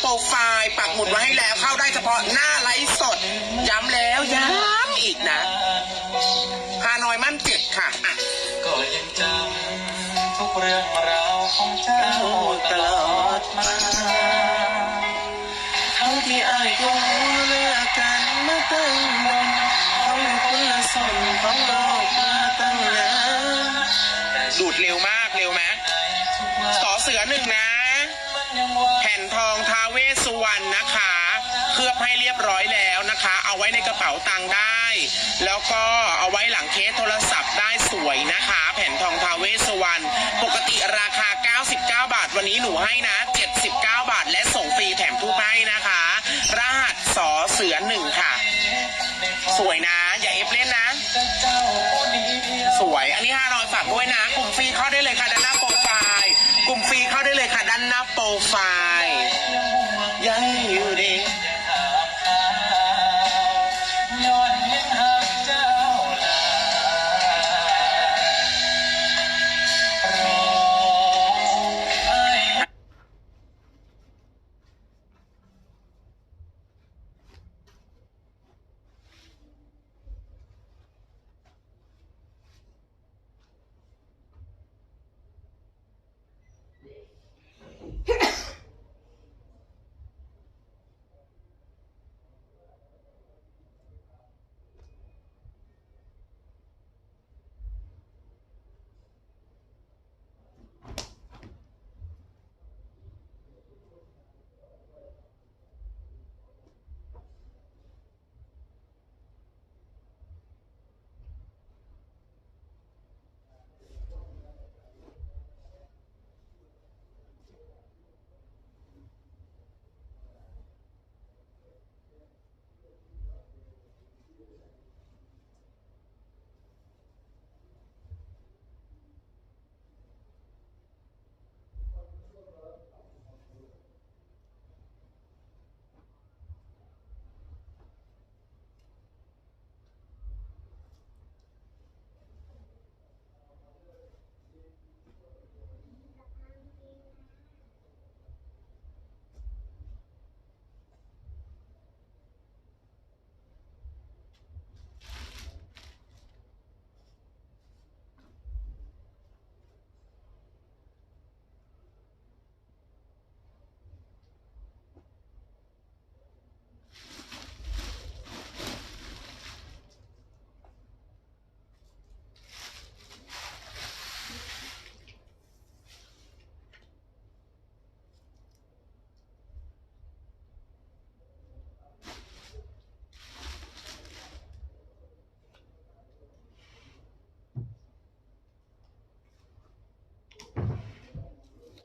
โปรไฟล์ปักหมุดไว้ให้แล้วเข้าได้เฉพาะหน้าไลฟ์สด ย้ำแล้วย้ำอีกนะฮานอยมั่นเจ็ดค่ะอะก็ยังจำทุกเรื่องราวของเจ้าตลอดมาทั้งที่อายก็รู้เลิกกันมาตั้งนานเขาอยู่คนละส่วนของโลกมาตั้งนานแต่ดูดเร็วมากเร็วไหมทุกวันสอเสือหนึ่งนะมันยังว่าแผ่นทองทาเว สุวรรณนะคะ เคลือบให้เรียบร้อยแล้วนะคะ เอาไว้ในกระเป๋าตังค์ได้ แล้วก็เอาไว้หลังเคสโทรศัพท์ได้สวยนะคะ แผ่นทองทาเวสสุวรรณปกติราคา 99 บาท วันนี้หนูให้นะ 79 บาท และส่งฟรีแถมทูปให้นะคะ รหัสสอเสือหนึ่งค่ะ สวยนะ อย่าเอฟเล่นนะเจ้าผู้ดีสวย อันนี้ฮานอยฝากด้วยนะ I